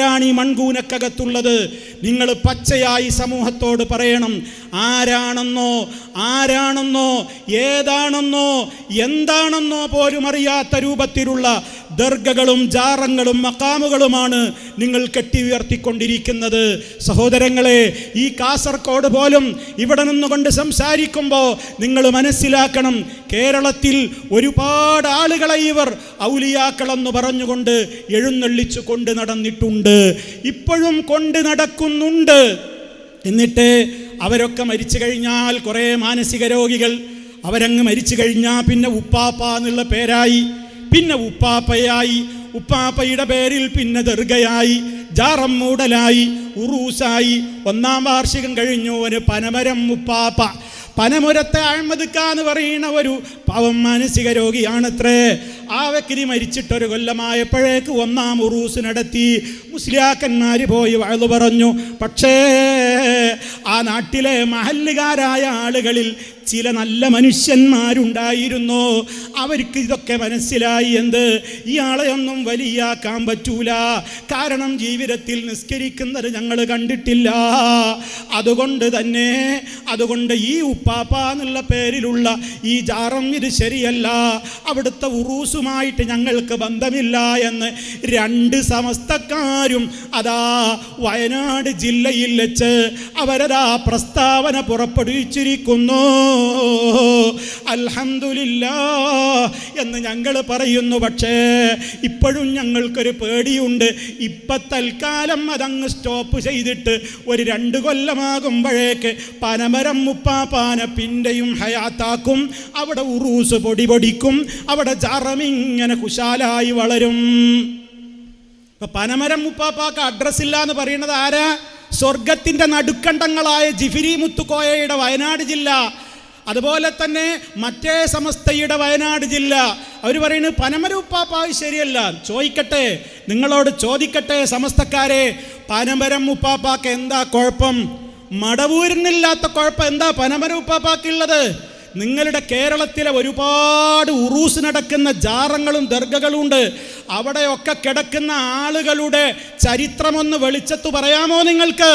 ആരാണ് ഈ മൺകൂനക്കകത്തുള്ളത്? നിങ്ങൾ പച്ചയായി സമൂഹത്തോട് പറയണം. ആരാണെന്നോ ആരാണെന്നോ ഏതാണെന്നോ എന്താണെന്നോ പോലും അറിയാത്ത രൂപത്തിലുള്ള ദർഗകളും ജാറങ്ങളും മക്കാമുകളുമാണ് നിങ്ങൾ കെട്ടി ഉയർത്തിക്കൊണ്ടിരിക്കുന്നത് സഹോദരങ്ങളെ ഈ കാസർഗോഡ് പോലും ഇവിടെ നിന്നുകൊണ്ട് സംസാരിക്കുമ്പോൾ നിങ്ങൾ മനസ്സിലാക്കണം കേരളത്തിൽ ഒരുപാട് ആളുകളെ ഇവർ ഔലിയാക്കളെന്ന് പറഞ്ഞുകൊണ്ട് എഴുന്നള്ളിച്ചു കൊണ്ട് നടന്നിട്ടുണ്ട്. ഇപ്പോഴും കൊണ്ട് നടക്കുന്നുണ്ട്. എന്നിട്ട് അവരൊക്കെ മരിച്ചു കഴിഞ്ഞാൽ കുറേ മാനസിക രോഗികൾ അവരങ്ങ് മരിച്ചു കഴിഞ്ഞാൽ പിന്നെ ഉപ്പാപ്പ എന്നുള്ള പേരായി. പിന്നെ ഉപ്പാപ്പയായി. ഉപ്പാപ്പയുടെ പേരിൽ പിന്നെ ദർഗയായി. ജാറം മൂടലായി. ഉറൂസായി. ഒന്നാം വാർഷികം കഴിഞ്ഞു. ഒരു പനമരം ഉപ്പാപ്പ. പനമുരത്തെ അഴിമതിക്ക എന്ന് പറയുന്ന ഒരു പാവം മാനസിക രോഗിയാണത്രേ. ആ വ്യക്തി മരിച്ചിട്ടൊരു കൊല്ലമായപ്പോഴേക്ക് ഒന്നാം ഉറൂസ് നടത്തി. മുസ്ലിയാക്കന്മാർ പോയി വഴുതു പറഞ്ഞു. പക്ഷേ ആ നാട്ടിലെ മഹല്ലുകാരായ ആളുകളിൽ ചില നല്ല മനുഷ്യന്മാരുണ്ടായിരുന്നു. അവർക്ക് ഇതൊക്കെ മനസ്സിലായി എന്ത്? ഇയാളെ ഒന്നും വലിയാക്കാൻ പറ്റൂല. കാരണം ജീവിതത്തിൽ നിസ്കരിക്കുന്നത് ഞങ്ങൾ കണ്ടിട്ടില്ല. അതുകൊണ്ട് തന്നെ അതുകൊണ്ട് ഈ ഉപ്പാപ്പ എന്നുള്ള പേരിലുള്ള ഈ ജാറം ഇത് ശരിയല്ല. അവിടുത്തെ ഉറൂസുമായിട്ട് ഞങ്ങൾക്ക് ബന്ധമില്ല എന്ന് രണ്ട് സമസ്തക്കാരും അതാ വയനാട് ജില്ലയിൽ വെച്ച് അവരതാ പ്രസ്താവന പുറപ്പെടുവിച്ചിരിക്കുന്നു. അൽഹംദുലില്ല എന്ന് ഞങ്ങൾ പറയുന്നു. പക്ഷേ ഇപ്പോഴും ഞങ്ങൾക്കൊരു പേടിയുണ്ട്. ഇപ്പൊ തൽക്കാലം അതങ്ങ് സ്റ്റോപ്പ് ചെയ്തിട്ട് ഒരു രണ്ട് കൊല്ലമാകുമ്പോഴേക്ക് പനമരം മുപ്പാപ്പാന പിന്റെയും ഹയാത്താക്കും. അവിടെ ഉറൂസ് പൊടി പൊടിക്കും. അവിടെ ജറമിങ്ങനെ കുശാലായി വളരും. ഇപ്പൊ പനമരം മുപ്പാപ്പാക്ക് അഡ്രസ് ഇല്ല എന്ന് പറയുന്നത് ആരാ? സ്വർഗത്തിന്റെ നടുക്കണ്ടങ്ങളായ ജിഫിരി മുത്തുക്കോയയുടെ വയനാട് ജില്ല. അതുപോലെ തന്നെ മറ്റേ സമസ്തയുടെ വയനാട് ജില്ല. അവർ പറയുന്നത് പനമരുപ്പാപ്പാവ് ശരിയല്ല. ചോദിക്കട്ടെ നിങ്ങളോട് ചോദിക്കട്ടെ സമസ്തക്കാരെ പനമരം ഉപ്പാപ്പാക്ക് എന്താ കുഴപ്പം? മടവൂരിനില്ലാത്ത കുഴപ്പം എന്താ പനമരം ഉപ്പാപ്പാക്കുള്ളത്? നിങ്ങളുടെ കേരളത്തിലെ ഒരുപാട് ഉറൂസ് നടക്കുന്ന ജാറങ്ങളും ദർഗകളും ഉണ്ട്. അവിടെയൊക്കെ കിടക്കുന്ന ആളുകളുടെ ചരിത്രമൊന്ന് വെളിച്ചത്ത് പറയാമോ നിങ്ങൾക്ക്?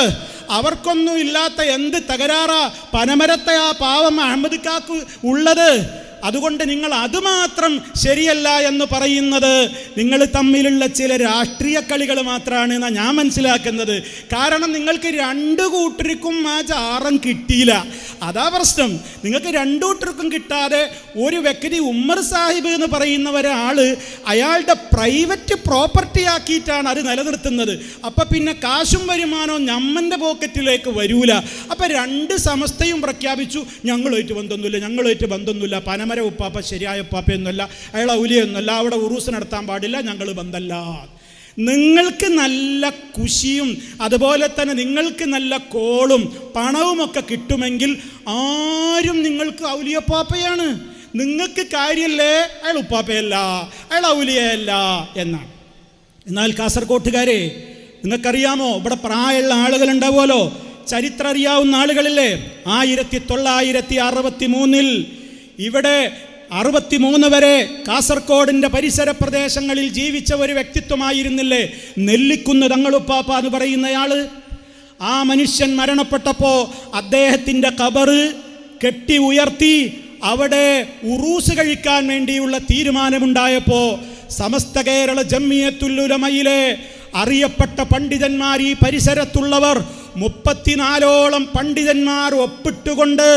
അവർക്കൊന്നും ഇല്ലാത്ത എന്ത് തകരാറാ പനമരത്തെ ആ പാവം അഹമ്മദ് കാക്ക് ഉള്ളത്? അതുകൊണ്ട് നിങ്ങൾ അതുമാത്രം ശരിയല്ല എന്ന് പറയുന്നത് നിങ്ങൾ തമ്മിലുള്ള ചില രാഷ്ട്രീയ കളികൾ മാത്രമാണ് എന്നാണ് ഞാൻ മനസ്സിലാക്കുന്നത്. കാരണം നിങ്ങൾക്ക് രണ്ട് കൂട്ടർക്കും ആ ചാറം കിട്ടിയില്ല. അതാ പ്രശ്നം. നിങ്ങൾക്ക് രണ്ടു കൂട്ടർക്കും കിട്ടാതെ ഒരു വ്യക്തി ഉമ്മർ സാഹിബ് എന്ന് പറയുന്ന ഒരാൾ അയാളുടെ പ്രൈവറ്റ് പ്രോപ്പർട്ടി ആക്കിയിട്ടാണ് അത് നിലനിർത്തുന്നത്. അപ്പൊ പിന്നെ കാശും വരുമാനവും ഞമ്മന്റെ പോക്കറ്റിലേക്ക് വരൂല. അപ്പൊ രണ്ട് സമസ്തയും പ്രഖ്യാപിച്ചു. ഞങ്ങളുമായിട്ട് ബന്ധമൊന്നുമില്ല ഞങ്ങളുമായിട്ട് ബന്ധമൊന്നുമില്ല പനമര ഉപ്പാപ്പ ശരിയായ ഉപ്പാപ്പയൊന്നുമല്ല അയാൾ ഔലിയൊന്നുമല്ല അവിടെ ഉറൂസ് നടത്താൻ പാടില്ല ഞങ്ങൾ ബന്ധല്ല. നിങ്ങൾക്ക് നല്ല കുശിയും അതുപോലെ തന്നെ നിങ്ങൾക്ക് നല്ല കോളും പണവുമൊക്കെ കിട്ടുമെങ്കിൽ ആരും നിങ്ങൾക്ക് ഔലിയപ്പാപ്പയാണ് നിങ്ങൾക്ക് കാര്യമല്ലേ? അയാൾ ഉപ്പാപ്പയല്ല അയാൾ ഔലിയല്ല എന്നാണ്. എന്നാൽ കാസർകോട്ടുകാരെ നിങ്ങൾക്കറിയാമോ ഇവിടെ പ്രായമുള്ള ആളുകൾ ഉണ്ടാവുമല്ലോ ചരിത്രം അറിയാവുന്ന ആളുകളില്ലേ? ആയിരത്തി തൊള്ളായിരത്തി അറുപത്തി മൂന്നിൽ ഇവിടെ അറുപത്തിമൂന്ന് വരെ കാസർഗോഡിന്റെ പരിസര പ്രദേശങ്ങളിൽ ജീവിച്ച ഒരു വ്യക്തിത്വമായിരുന്നില്ലേ? നെല്ലിക്കുന്ന് തങ്ങളുപ്പാപ്പ എന്ന് പറയുന്നയാൾ ആ മനുഷ്യൻ മരണപ്പെട്ടപ്പോൾ അദ്ദേഹത്തിന്റെ കബറ് കെട്ടി ഉയർത്തി അവിടെ ഉറൂസ് കഴിക്കാൻ വേണ്ടിയുള്ള തീരുമാനമുണ്ടായപ്പോൾ സമസ്ത കേരള ജമ്മിയത്തുല്ലുലമയിലെ അറിയപ്പെട്ട പണ്ഡിതന്മാർ ഈ പരിസരത്തുള്ളവർ മുപ്പത്തിനാലോളം പണ്ഡിതന്മാർ ഒപ്പിട്ടുകൊണ്ട്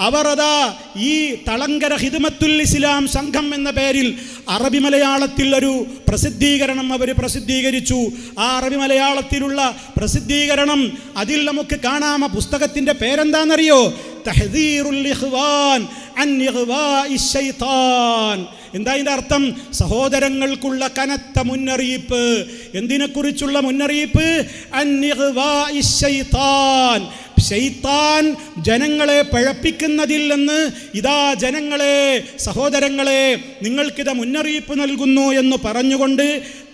അവർ അതാ ഈ തളങ്കര ഹിദമത്തുൽ ഇസ്ലാം സംഘം എന്ന പേരിൽ അറബി മലയാളത്തിൽ ഒരു പ്രസിദ്ധീകരണം അവർ പ്രസിദ്ധീകരിച്ചു. ആ അറബി മലയാളത്തിലുള്ള പ്രസിദ്ധീകരണം അതിൽ നമുക്ക് കാണാം. ആ പുസ്തകത്തിന്റെ പേരെന്താണെന്നറിയോ? എന്താ ഇതിന്റെ അർത്ഥം? സഹോദരങ്ങൾക്കുള്ള കനത്ത മുന്നറിയിപ്പ്. എന്തിനെക്കുറിച്ചുള്ള മുന്നറിയിപ്പ്? ശൈത്താൻ ജനങ്ങളെ പഴപ്പിക്കുന്നതിൽ നിന്ന് ഇതാ ജനങ്ങളെ സഹോദരങ്ങളെ നിങ്ങൾക്കിത് മുന്നറിയിപ്പ് നൽകുന്നു എന്ന് പറഞ്ഞുകൊണ്ട്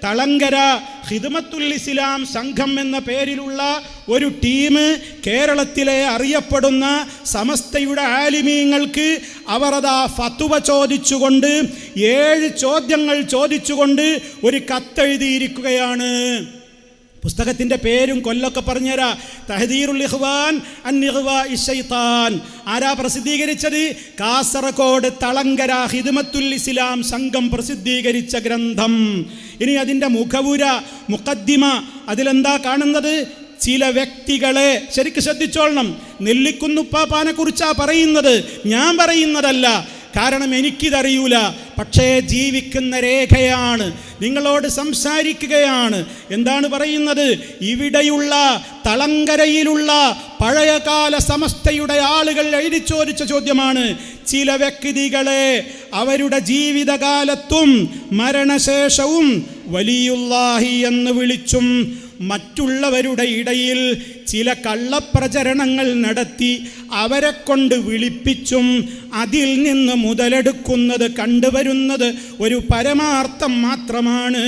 തളങ്കര ഹിദ്മത്തുൽ ഇസ്ലാം സംഘം എന്ന പേരിലുള്ള ഒരു ടീം കേരളത്തിലെ അറിയപ്പെടുന്ന സമസ്തയുടെ ആലിമീങ്ങൾക്ക് അവർ അതാ ഫത്തുവ ചോദിച്ചുകൊണ്ട് ഏഴ് ചോദ്യങ്ങൾ ചോദിച്ചുകൊണ്ട് ഒരു കത്തെഴുതിയിരിക്കുകയാണ്. പുസ്തകത്തിന്റെ പേരും കൊല്ലൊക്കെ പറഞ്ഞുതരാ തഹദീറുൽ ഇഖ്വാഇ ശൈത്താൻ. ആരാ പ്രസിദ്ധീകരിച്ചത്? കാസർഗോഡ് തളങ്കര ഹിദ്മത്തുൽ ഇസ്ലാം സംഘം പ്രസിദ്ധീകരിച്ച ഗ്രന്ഥം. ഇനി അതിന്റെ മുഖവുര മുഖദ്ദിമ അതിലെന്താ കാണുന്നത്? ചില വ്യക്തികളെ ശരിക്ക് ശ്രദ്ധിച്ചോളണം. നെല്ലിക്കുന്നുപ്പാപ്പാനെ കുറിച്ചാ പറയുന്നത്? ഞാൻ പറയുന്നതല്ല. കാരണം എനിക്കിതറിയൂല. പക്ഷേ ജീവിക്കുന്ന രേഖയാണ്. നിങ്ങളോട് സംസാരിക്കുകയാണ്. എന്താണ് പറയുന്നത്? ഇവിടെയുള്ള തളങ്കരയിലുള്ള പഴയകാല സമസ്തയുടെ ആളുകൾ എഴുതി ചോദിച്ച ചോദ്യമാണ്. ചില വ്യക്തികളെ അവരുടെ ജീവിതകാലത്തും മരണശേഷവും വലിയുള്ളാഹി എന്ന് വിളിച്ചും മറ്റുള്ളവരുടെ ഇടയിൽ ചില കള്ളപ്രചരണങ്ങൾ നടത്തി അവരെ കൊണ്ട് വിളിപ്പിച്ചും അതിൽ നിന്ന് മുതലെടുക്കുന്നത് കണ്ടുവരുന്നത് ഒരു പരമാർത്ഥം മാത്രമാണ്.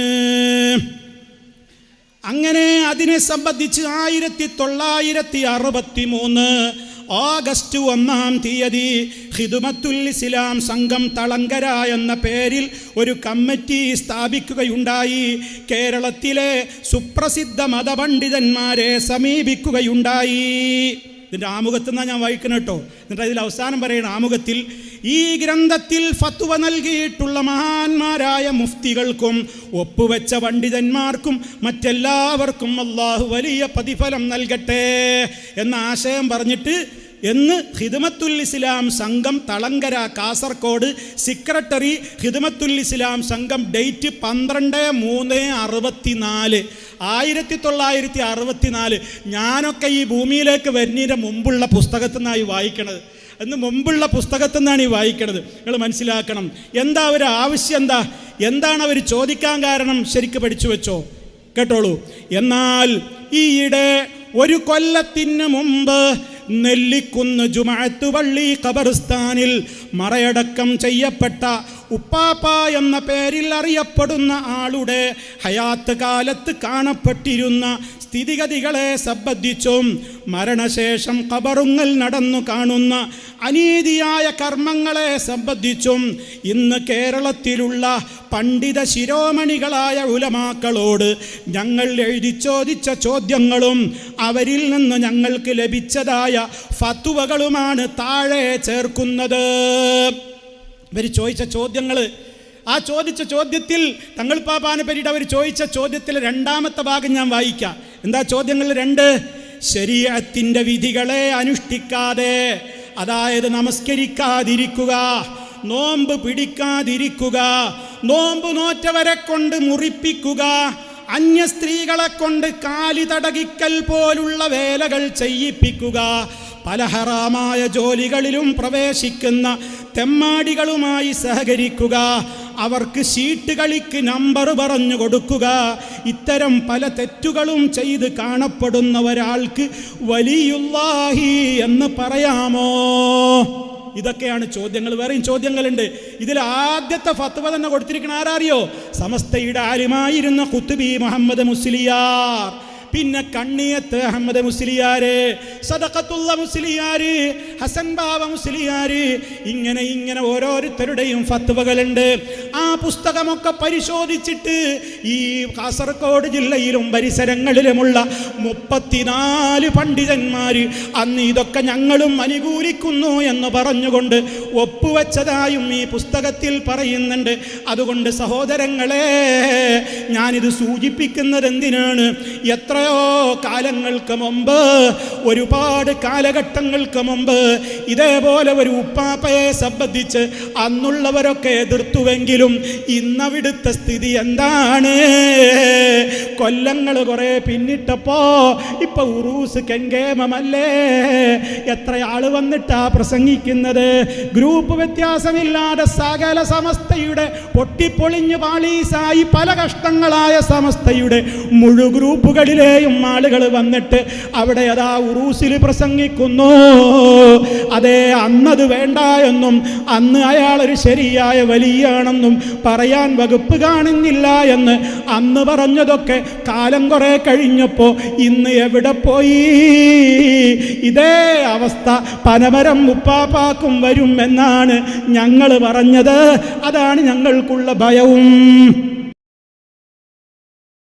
അങ്ങനെ അതിനെ സംബന്ധിച്ച് ആയിരത്തി തൊള്ളായിരത്തി അറുപത്തി മൂന്ന് ഓഗസ്റ്റ് ഒന്നാം തീയതി ഹിദുമത്തുൽ ഇസ്ലാം സംഘം തളങ്കര എന്ന പേരിൽ ഒരു കമ്മിറ്റി സ്ഥാപിക്കുകയുണ്ടായി. കേരളത്തിലെ സുപ്രസിദ്ധ മതപണ്ഡിതന്മാരെ സമീപിക്കുകയുണ്ടായി. ഇതിന്റെ ആമുഖത്ത് നിന്നാണ് ഞാൻ വായിക്കണം കേട്ടോ എന്നിട്ട് അതിൽ അവസാനം പറയുന്ന ആമുഖത്തിൽ ഈ ഗ്രന്ഥത്തിൽ ഫത്വ നൽകിയിട്ടുള്ള മഹാന്മാരായ മുഫ്തികൾക്കും ഒപ്പുവെച്ച പണ്ഡിതന്മാർക്കും മറ്റെല്ലാവർക്കും അള്ളാഹു വലിയ പ്രതിഫലം നൽകട്ടെ എന്ന ആശയം പറഞ്ഞിട്ട് എന്ന് ഹിദമത്തുൽ ഇസ്ലാം സംഘം തളങ്കര കാസർഗോഡ് സെക്രട്ടറി ഹിദമത്തുൽ ഇസ്ലാം സംഘം ഡേറ്റ് പന്ത്രണ്ട് മൂന്ന് അറുപത്തിനാല്. ആയിരത്തി തൊള്ളായിരത്തി അറുപത്തിനാല് ഞാനൊക്കെ ഈ ഭൂമിയിലേക്ക് വരുന്നതിന്റെ മുമ്പുള്ള പുസ്തകത്തിൽ നിന്നായി വായിക്കണത്. എന്ന് മുമ്പുള്ള പുസ്തകത്തിൽ നിന്നാണ് ഈ വായിക്കണത്. നിങ്ങൾ മനസ്സിലാക്കണം. എന്താ അവർ ആവശ്യം എന്താ? എന്താണ് അവർ ചോദിക്കാൻ കാരണം ശരിക്ക് പഠിച്ചു വെച്ചോ? കേട്ടോളൂ. എന്നാൽ ഈയിടെ ഒരു കൊല്ലത്തിന് മുമ്പ് നെല്ലിക്കുന്ന് ജുമാഅത്ത് പള്ളി ഖബർസ്ഥാനിൽ മറയടക്കം ചെയ്യപ്പെട്ട ഉപ്പാപ്പ എന്ന പേരിൽ അറിയപ്പെടുന്ന ആളുടെ ഹയാത്ത് കാലത്ത് കാണപ്പെട്ടിരുന്ന സ്ഥിതിഗതികളെ സംബന്ധിച്ചും മരണശേഷം കബറുങ്ങൽ നടന്നു കാണുന്ന അനീതിയായ കർമ്മങ്ങളെ സംബന്ധിച്ചും ഇന്ന് കേരളത്തിലുള്ള പണ്ഡിത ശിരോമണികളായ ഉലമാക്കളോട് ഞങ്ങൾ എഴുതി ചോദിച്ച ചോദ്യങ്ങളും അവരിൽ നിന്ന് ഞങ്ങൾക്ക് ലഭിച്ചതായ ഫത്തുവകളുമാണ് താഴെ ചേർക്കുന്നത്. ഇവർ ചോദിച്ച ചോദ്യങ്ങൾ ആ ചോദിച്ച ചോദ്യത്തിൽ തങ്ങൾ പാപ്പാനെ അവർ ചോദിച്ച ചോദ്യത്തിൽ രണ്ടാമത്തെ ഭാഗം ഞാൻ വായിക്കാം. എന്താ ചോദ്യങ്ങൾ രണ്ട്? ശരീരത്തിന്റെ വിധികളെ അനുഷ്ഠിക്കാതെ അതായത് നമസ്കരിക്കാതിരിക്കുക നോമ്പ് പിടിക്കാതിരിക്കുക നോമ്പ് നോറ്റവരെ കൊണ്ട് മുറിപ്പിക്കുക അന്യ സ്ത്രീകളെ കൊണ്ട് കാലി തടകിക്കൽ പോലുള്ള വേലകൾ ചെയ്യിപ്പിക്കുക പല ഹറാമായ ജോലികളിലും പ്രവേശിക്കുന്ന തെമ്മാടികളുമായി സഹകരിക്കുക അവർക്ക് ഷീട്ട് കളിക്ക് നമ്പർ പറഞ്ഞു കൊടുക്കുക. ഇത്തരം പല തെറ്റുകളും ചെയ്ത് കാണപ്പെടുന്ന ഒരാൾക്ക് വലിയുല്ലാഹി എന്ന് പറയാമോ? ഇതൊക്കെയാണ് ചോദ്യങ്ങൾ. വേറെയും ചോദ്യങ്ങളുണ്ട്. ഇതിൽ ആദ്യത്തെ ഫത്വ തന്നെ കൊടുത്തിരിക്കുന്ന ആരാറിയോ? സമസ്തയുടെ ആരുമായിരുന്ന കുത്തുബി മുഹമ്മദ് മുസ്ലിയാർ. പിന്നെ കണ്ണിയത്ത് അഹമ്മദ് മുസ്ലിയാര് സദക്കത്തുള്ള മുസ്ലിയാര് ഹസൻ ബാബ മുസ്ലിയാര് ഇങ്ങനെ ഇങ്ങനെ ഓരോരുത്തരുടെയും ഫത്വകളുണ്ട്. ആ പുസ്തകമൊക്കെ പരിശോധിച്ചിട്ട് ഈ കാസർഗോഡ് ജില്ലയിലും പരിസരങ്ങളിലുമുള്ള മുപ്പത്തിനാല് പണ്ഡിതന്മാർ അന്ന് ഇതൊക്കെ ഞങ്ങളും അനുകൂലിക്കുന്നു എന്ന് പറഞ്ഞുകൊണ്ട് ഒപ്പുവെച്ചതായും ഈ പുസ്തകത്തിൽ പറയുന്നുണ്ട്. അതുകൊണ്ട് സഹോദരങ്ങളെ ഞാനിത് സൂചിപ്പിക്കുന്നത് എന്തിനാണ് എത്രയോ കാലങ്ങൾക്ക് മുമ്പ് ഒരുപാട് കാലഘട്ടങ്ങൾക്ക് മുമ്പ് ഇതേപോലെ ഒരു ഉപ്പാപ്പയെ സംബന്ധിച്ച് അന്നുള്ളവരൊക്കെ എതിർത്തുവെങ്കിലും ഇന്നവിടുത്തെ സ്ഥിതി എന്താണ്? കൊല്ലങ്ങൾ കുറെ പിന്നിട്ടപ്പോ ഇപ്പൊ ഉറൂസ് കെങ്കേമല്ലേ എത്ര ആൾ വന്നിട്ടാ പ്രസംഗിക്കുന്നത്? ഗ്രൂപ്പ് വ്യത്യാസമില്ലാതെ സകല സമസ്തയുടെ പൊട്ടിപ്പൊളിഞ്ഞു പാളീസായി പല കഷ്ടങ്ങളായ സമസ്തയുടെ മുഴു ഗ്രൂപ്പുകളിലെയും ആളുകൾ വന്നിട്ട് അവിടെ അതാ ഉറൂസിൽ പ്രസംഗിക്കുന്നു. അതെ അന്നത് വേണ്ട എന്നും അന്ന് അയാളൊരു ശരിയായ വലിയാണെന്നും പറയാൻ വകുപ്പ് കാണുന്നില്ല എന്ന് അന്ന് പറഞ്ഞതൊക്കെ കാലം കുറെ കഴിഞ്ഞപ്പോൾ ഇന്ന് എവിടെ പോയി? ഇതേ അവസ്ഥ പനമരം ഉപ്പാപ്പാക്കും വരും എന്നാണ് ഞങ്ങൾ പറഞ്ഞത്. അതാണ് ഞങ്ങൾക്കുള്ള ഭയവും.